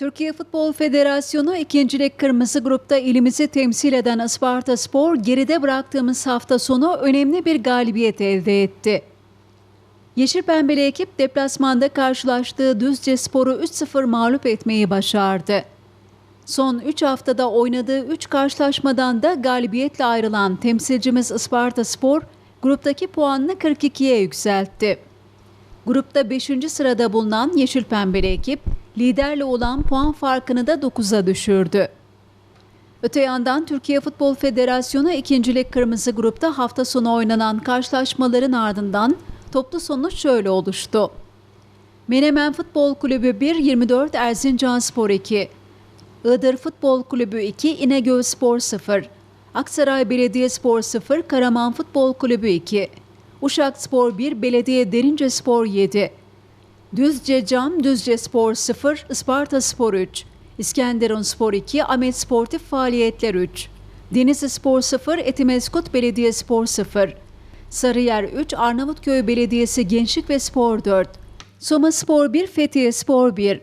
Türkiye Futbol Federasyonu ikincilik kırmızı grupta ilimizi temsil eden Isparta Spor geride bıraktığımız hafta sonu önemli bir galibiyet elde etti. Yeşil Pembeli ekip deplasmanda karşılaştığı Düzce Spor'u 3-0 mağlup etmeyi başardı. Son 3 haftada oynadığı 3 karşılaşmadan da galibiyetle ayrılan temsilcimiz Isparta Spor, gruptaki puanını 42'ye yükseltti. Grupta 5. sırada bulunan Yeşil Pembeli ekip, liderle olan puan farkını da 9'a düşürdü. Öte yandan Türkiye Futbol Federasyonu ikincilik kırmızı grupta hafta sonu oynanan karşılaşmaların ardından toplu sonuç şöyle oluştu. Menemen Futbol Kulübü 1-24 Erzincan Spor 2, Iğdır Futbol Kulübü 2 İnegöl Spor 0, Aksaray Belediyespor 0 Karaman Futbol Kulübü 2, Uşak Spor 1 Belediye Derince Spor 7, Düzce Cam Düzce Spor 0 Isparta Spor 3, İskenderun Spor 2 Ahmet Sportif Faaliyetler 3, Denizli Spor 0 Etimeskut Belediye Spor 0, Sarıyer 3 Arnavutköy Belediyesi Gençlik ve Spor 4, Soma Spor 1 Fethiye Spor 1,